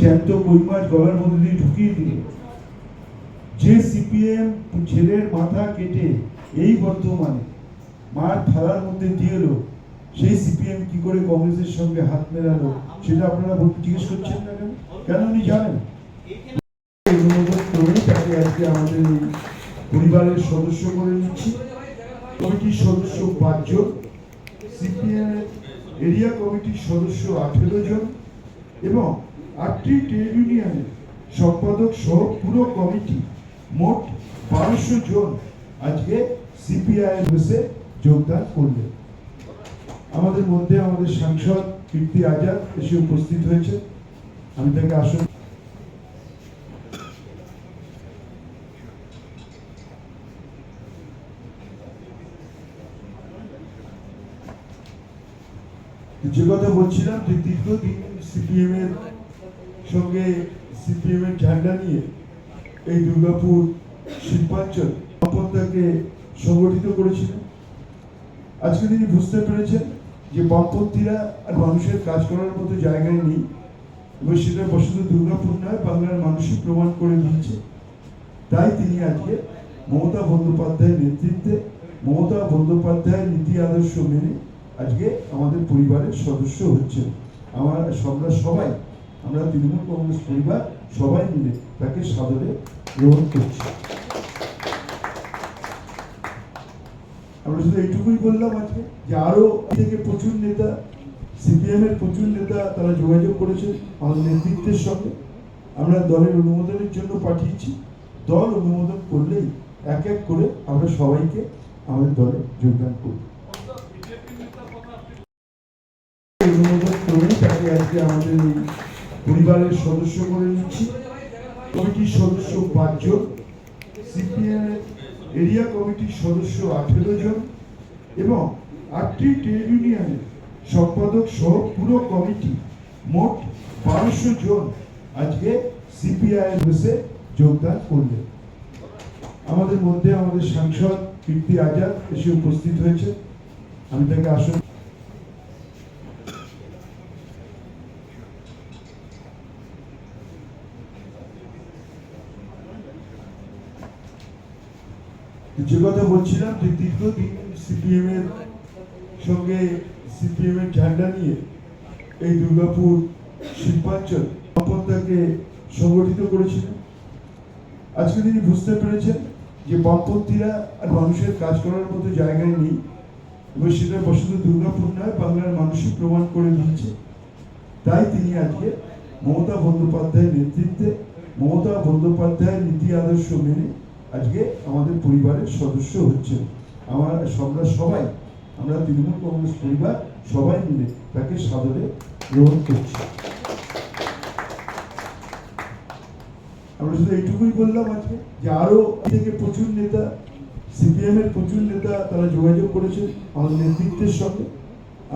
জ্যান্ত কই মাছ গলার মধ্যে দিয়ে ঢুকিয়ে দিল। যে সিপিএম ছেলের মাথা কেটে এই বর্তমানে মার থালার মধ্যে দিয়ে এলো, সেই সিপিএম কি করে কংগ্রেসের সঙ্গে হাত মেলালো, সেটা আপনারা জিজ্ঞেস করছেন না কেন? কেন উনি জানেন? তাকে আজকে আমাদের পরিবারের সদস্য করে নিচ্ছি। কমিটির সদস্য পাঁচজন সিপিএম এরিয়া কমিটির সদস্য আঠেরো জন এবং আটটি ট্রেড ইউনিয়নের সম্পাদক সহ পুরো কমিটি মোট বারোশো জন আজকে সিপিআই যোগদান আমাদের মধ্যে আমাদের সাংসদ কীর্তি আজাদ এসে উপস্থিত হয়েছে। আমি তাকে আসন যে কথা বলছিলাম যে দীর্ঘদিন সিপিএম এর সঙ্গে সিপিএম এর ঝান্ডা নিয়ে এই দুর্গাপুর শিল্পাঞ্চল বামপন্থাকে সংগঠিত করেছিলেন আজকে তিনি বুঝতে পেরেছেন যে বামপন্থীরা আর মানুষের কাজ করার মতো জায়গায় নেই। এবং সেটা বসত দুর্গাপুর নয়, বাংলার মানুষই প্রমাণ করে দিয়েছে। তাই তিনি আজকে মমতা বন্দ্যোপাধ্যায়ের নেতৃত্বে মমতা বন্দ্যোপাধ্যায়ের নীতি আদর্শ মেনে আজকে আমাদের পরিবারের সদস্য হচ্ছেন। আমার আমরা সবাই আমরা তৃণমূল কংগ্রেস পরিবার সবাই মিলে তাকে সাদরে গ্রহণ করছি। আমরা শুধু এইটুকুই বললাম আজকে যে থেকে প্রচুর নেতা সিপিএম এর প্রচুর নেতা তারা যোগাযোগ করেছে আমাদের নেতৃত্বের সঙ্গে। আমরা দলের অনুমোদনের জন্য পাঠিয়েছি। দল অনুমোদন করলেই এক এক করে আমরা সবাইকে আমাদের দলে যোগদান করব। অনুমোদন করে তাকে আজকে আমাদের পরিবারের সদস্য করে নিচ্ছি। কমিটির সদস্য পাঁচজন সিপিএম এরিয়া কমিটির সদস্য আঠেরো জন এবং আটটি ট্রেড ইউনিয়নের সম্পাদক সহ পুরো কমিটি মোট বারোশো জন আজকে সিপিআই বসে যোগদান করলেন। আমাদের মধ্যে আমাদের সাংসদ কীর্তি আজাদ এসে উপস্থিত হয়েছে আমি তাকে আসন যে কথা বলছিলাম যে দীর্ঘদিন সিপিএম এর সঙ্গে সিপিএম এর ঝান্ডা নিয়ে এই দুর্গাপুর শিল্পাঞ্চল বামপন্থাকে সংগঠিত করেছিলেন আজকে তিনি বুঝতে পেরেছেন যে বামপন্থীরা আর মানুষের কাজ করার মতো জায়গায় নেই এবং সেটা বসত দুর্গাপুর নয়, বাংলার মানুষই প্রমাণ করে দিয়েছে তাই তিনি আজকে মমতা বন্দ্যোপাধ্যায়ের নেতৃত্বে মমতা বন্দ্যোপাধ্যায়ের নীতি আদর্শ মেনে আজকে আমাদের পরিবারের সদস্য হচ্ছেন। আমার আমরা সবাই, আমরা তৃণমূল কংগ্রেস পরিবার সবাই মিলে তাকে সাদরে গ্রহণ করছি। আমরা শুধু এইটুকুই বললাম আজকে যে আরও থেকে প্রচুর নেতা, সিপিএম এর প্রচুর নেতা তারা যোগাযোগ করেছে আমাদের নেতৃত্বের সঙ্গে।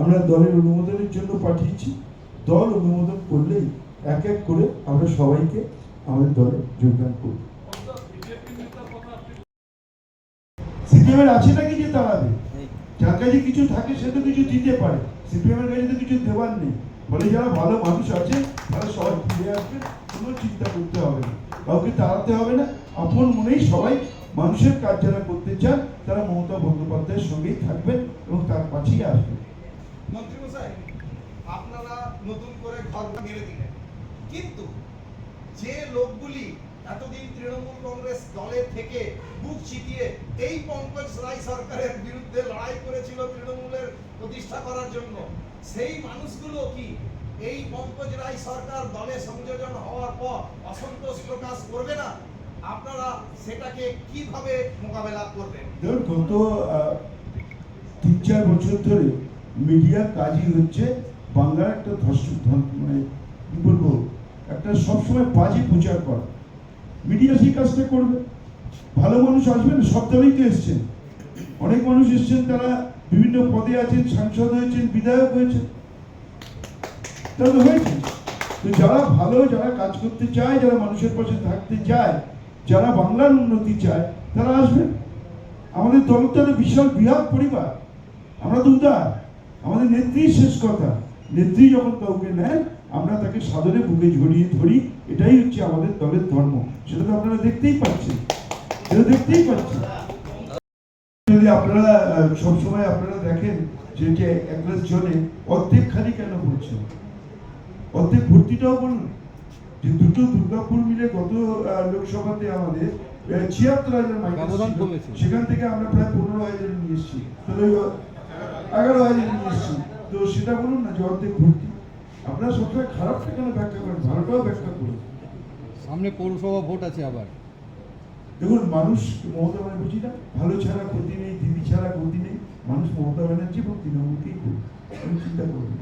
আমরা দলের অনুমোদনের জন্য পাঠিয়েছি। দল অনুমোদন করলেই এক এক করে আমরা সবাইকে আমাদের দলে যোগদান করব। সিপিএম এর আছে নাকি যে দাঁড়াবে যার কাছে কিছু থাকে সে তো কিছু দিতে পারে। সিপিএম এর কাছে তো কিছু দেওয়ার নেই। ফলে যারা ভালো মানুষ আছে তারা সবাই ফিরে আসবে কোনো চিন্তা করতে হবে না। কাউকে তাড়াতে হবে না। আপন মনেই সবাই মানুষের কাজ যারা করতে চান তারা মমতা বন্দ্যোপাধ্যায়ের সঙ্গেই থাকবেন এবং তার পাশেই আসবেন। মন্ত্রীমশাই আপনারা নতুন করে ঘর মেরে দিলেন। কিন্তু যে লোকগুলি এতদিন তৃণমূল কংগ্রেস দলের থেকে বুক চিতিয়ে এই পঙ্কজ রায় সরকারের বিরুদ্ধে লড়াই করেছিল তৃণমূলের প্রতিষ্ঠা করার জন্য। সেই মানুষগুলো কি এই পঙ্কজ রায় সরকার দলে সংযোজন হওয়ার পর অসন্তোষ প্রকাশ করবে না? আপনারা সেটাকে কীভাবে মোকাবেলা করবেন? দেখুন, গত তিন চার বছর ধরে মিডিয়া কাজই হচ্ছে বাংলার একটা ধর্ষ মানে কি বলব, একটা সবসময় বাজে প্রচার করা। মিডিয়া সেই কাজটা করবে। ভালো মানুষ আসবেন, সব দলেই তো এসছেন। অনেক মানুষ এসছেন, তারা বিভিন্ন পদে আছেন, সাংসদ হয়েছেন, বিধায়ক হয়েছেন। তারা তো হয়েছে। তো যারা ভালো, যারা কাজ করতে চায়, যারা মানুষের পাশে থাকতে চায়, যারা বাংলার উন্নতি চায়, তারা আসবেন। আমাদের দল তো বিশাল, বৃহৎ পরিবার। আমরা তো উদার। আমাদের নেত্রী শেষ কথা। নেত্রী যখন কাউকে নেন আমরা তাকে সাদরে বুকে জড়িয়ে ধরি এটাই হচ্ছে আমাদের দলের ধর্ম। সেটা তো আপনারা দেখতেই পাচ্ছেন। সেটা দেখতেই পাচ্ছেন। যদি আপনারা সবসময় আপনারা দেখেন যে যে একলাস জনে অর্ধেক খালি কেন বলছেন? অর্ধেক ভর্তিটাও বলুন। যে দুটো দুর্গাপুর মিলে গত লোকসভাতে আমাদের ছিয়াত্তর হাজার সেখান থেকে আমরা প্রায় পনেরো হাজার নিয়ে এসেছি। তাহলে এগারো হাজার নিয়ে এসেছি। তো সেটা বলুন না যে অর্ধেক ভর্তি। আপনারা সবসময় খারাপটা কেন ব্যাখ্যা করেন? ভালোটাও ব্যাখ্যা করুন। সামনে পৌরসভা ভোট আছে আবার। দেখুন মানুষ মমতা ব্যানার্জি না ভালো ছাড়া ক্ষতি নেই দিদি ছাড়া ক্ষতি নেই। মানুষ মমতা ব্যানার্জি এবং তৃণমূলকেই চিন্তা করবেন